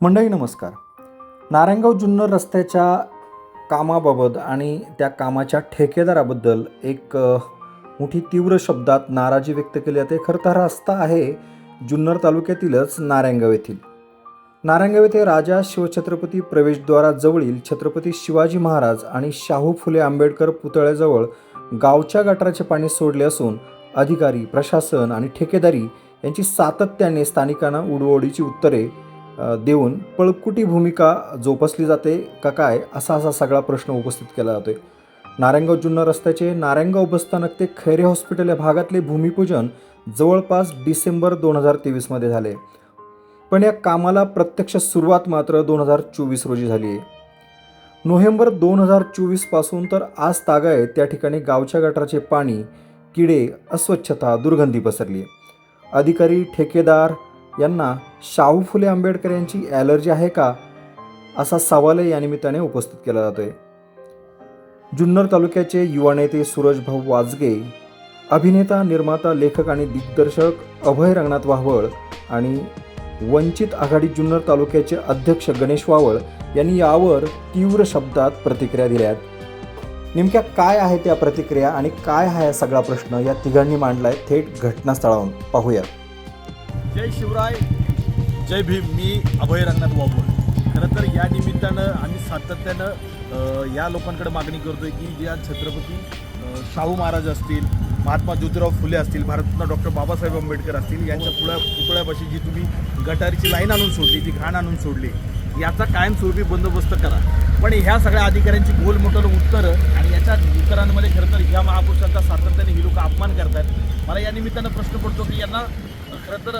मंडळी नमस्कार. नारायणगाव जुन्नर रस्त्याच्या कामाबाबत आणि त्या कामाच्या ठेकेदाराबद्दल एक मोठी तीव्र शब्दात नाराजी व्यक्त केली जाते. खरं तर रस्ता आहे जुन्नर तालुक्यातीलच नारायणगाव येथील. नारायणगाव येथे राजा शिवछत्रपती प्रवेशद्वाराजवळील छत्रपती शिवाजी महाराज आणि शाहू फुले आंबेडकर पुतळ्याजवळ गावच्या गटाराचे पाणी सोडले असून अधिकारी प्रशासन आणि ठेकेदारी यांची सातत्याने स्थानिकांना उडवडीची उत्तरे देऊन पळकुटी भूमिका जोपासली जाते का काय असा असा सगळा प्रश्न उपस्थित केला जातोय. नारायणगाव जुन्नर रस्त्याचे नारायणगाव बसस्थानक ते खैरे हॉस्पिटल या भागातले भूमिपूजन जवळपास डिसेंबर दोन हजार तेवीसमध्ये झाले. पण या कामाला प्रत्यक्ष सुरुवात मात्र दोन हजार चोवीस रोजी झाली आहे. नोव्हेंबर दोन हजार चोवीसपासून तर आज तागाय त्या ठिकाणी गावच्या गटाराचे पाणी किडे अस्वच्छता दुर्गंधी पसरली. आहे अधिकारी ठेकेदार यांना शाहू फुले आंबेडकर यांची ॲलर्जी आहे का? असा सवालही या निमित्ताने उपस्थित केला जातो आहे जुन्नर तालुक्याचे युवा नेते सूरजभाऊ वाजगे अभिनेता निर्माता लेखक आणि दिग्दर्शक अभय रंगनाथ वाहवळ आणि वंचित आघाडी जुन्नर तालुक्याचे अध्यक्ष गणेश वावळ यांनी यावर तीव्र शब्दात प्रतिक्रिया दिल्या आहेत. नेमक्या काय आहे त्या प्रतिक्रिया आणि काय आहे हा सगळा प्रश्न या तिघांनी मांडलाय थेट घटनास्थळावरून? पाहूयात जय शिवराय जय भीम. मी अभय रंगनाथ वाघोळ. खरं तर या निमित्तानं आम्ही सातत्यानं या लोकांकडे मागणी करतोय की ज्या छत्रपती शाहू महाराज असतील महात्मा ज्योतिराव फुले असतील भारतरत्न डॉक्टर बाबासाहेब आंबेडकर असतील यांच्या पुळ्या पुतळ्यापाशी जी तुम्ही गटारीची लाईन आणून सोडली ती घाण आणून सोडली याचा कायमस्वरूपी बंदोबस्त करा. पण ह्या सगळ्या अधिकाऱ्यांची गोलमोठल उत्तरं आणि याच्या उत्तरांमध्ये खरं तर ह्या महापुरुषांचा सातत्य ही लोक अपमान करतात मला या निमित्तानं प्रश्न पडतो की यांना खरं तर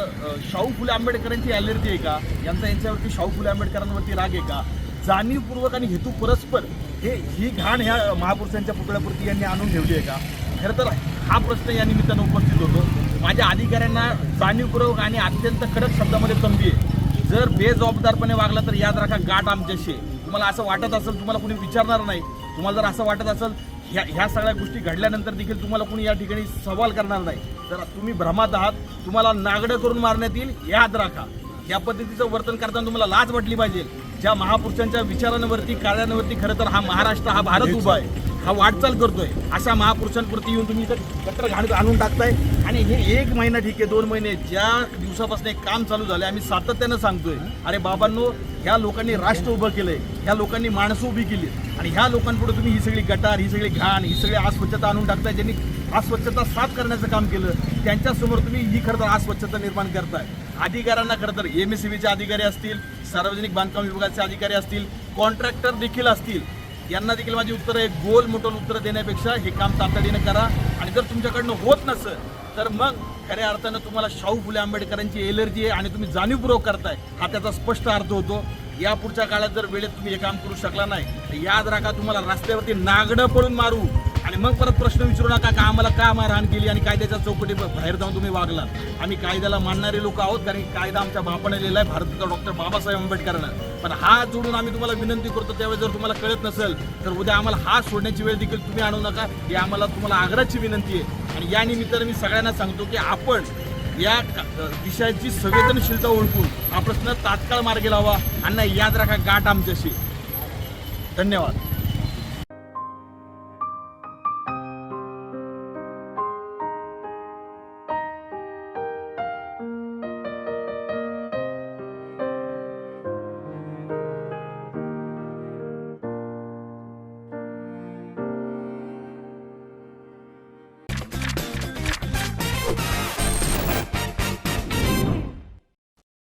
शाहू फुले आंबेडकरांची ॲलर्जी आहे का? यांचा यांच्यावरती शाहू फुले आंबेडकरांवरती राग आहे का? जाणीवपूर्वक आणि हेतू परस्पर हे ही घाण ह्या महापुरुषांच्या पुतळ्यापुरती यांनी आणून ठेवली आहे का? खरं तर हा प्रश्न या निमित्तानं उपस्थित होतो. माझ्या अधिकाऱ्यांना जाणीवपूर्वक आणि अत्यंत कडक शब्दामध्ये तंबी आहे. जर बेजबाबदारपणे वागला तर याद राखा गाठ आमच्याशी आहे. तुम्हाला असं वाटत असेल तुम्हाला कोणी विचारणार नाही. तुम्हाला जर असं वाटत असेल ह्या ह्या सगळ्या गोष्टी घडल्यानंतर देखील तुम्हाला कोणी या ठिकाणी सवाल करणार नाही. तर तुम्ही भ्रमात आहात तुम्हाला नागडं करून मारण्यात येईल याद राखा. या पद्धतीचं वर्तन करताना तुम्हाला लाज वाटली पाहिजे. ज्या महापुरुषांच्या विचारांवरती कार्यांवरती खरं तर हा महाराष्ट्र हा भारत उभा आहे. हा वाटचाल करतोय. अशा महापुरुषांप्रती येऊन तुम्ही इथं कट्टर घाण आणून टाकताय. आणि हे एक महिना ठीक आहे दोन महिने. ज्या दिवसापासून एक काम चालू झालं आम्ही सातत्यानं सांगतोय अरे बाबांनो ह्या लोकांनी राष्ट्र उभं केलंय ह्या लोकांनी माणसं उभी केली आणि ह्या लोकांपुढे तुम्ही ही सगळी गटार ही सगळी घाण ही सगळी अस्वच्छता आणून टाकताय ज्यांनी अस्वच्छता साफ करण्याचं काम केलं त्यांच्यासमोर तुम्ही ही खरं तर अस्वच्छता निर्माण करताय. अधिकाऱ्यांना खरं तर एम एस सी बीचे अधिकारी असतील सार्वजनिक बांधकाम विभागाचे अधिकारी असतील कॉन्ट्रॅक्टर देखील असतील यांना देखील माझी उत्तरं एक गोल मोठं उत्तरं देण्यापेक्षा हे काम तातडीनं करा. आणि जर तुमच्याकडनं होत नसेल तर मग खऱ्या अर्थानं तुम्हाला शाहू फुले आंबेडकरांची एलर्जी आहे आणि तुम्ही जाणीवपूर्वक करताय. हा त्याचा स्पष्ट अर्थ होतो. या पुढच्या काळात जर वेळेत तुम्ही हे काम करू शकला नाही तर याद राखा तुम्हाला रस्त्यावरती नागडं पडून मारू. आणि मग परत प्रश्न विचारू नका का आम्हाला का मारहाण केली आणि कायद्याच्या चौकटी बाहेर जाऊन तुम्ही वागला आम्ही कायद्याला मानणारे लोक आहोत कारण कायदा आमच्या बापाने लिहिला आहे भारताचा डॉक्टर बाबासाहेब आंबेडकरांना. पण हा जोडून आम्ही तुम्हाला विनंती करतो त्यावेळेस जर तुम्हाला कळत नसेल तर उद्या आम्हाला हा सोडण्याची वेळ देखील तुम्ही आणू नका. ही आम्हाला तुम्हाला आग्रहाची विनंती आहे. आणि या निमित्तानं मी सगळ्यांना सांगतो की आपण या विषयाची संवेदनशीलता ओळखून हा प्रश्न तात्काळ मार्गी लावा. आणि याद राखा गाठ आमच्याशी. धन्यवाद.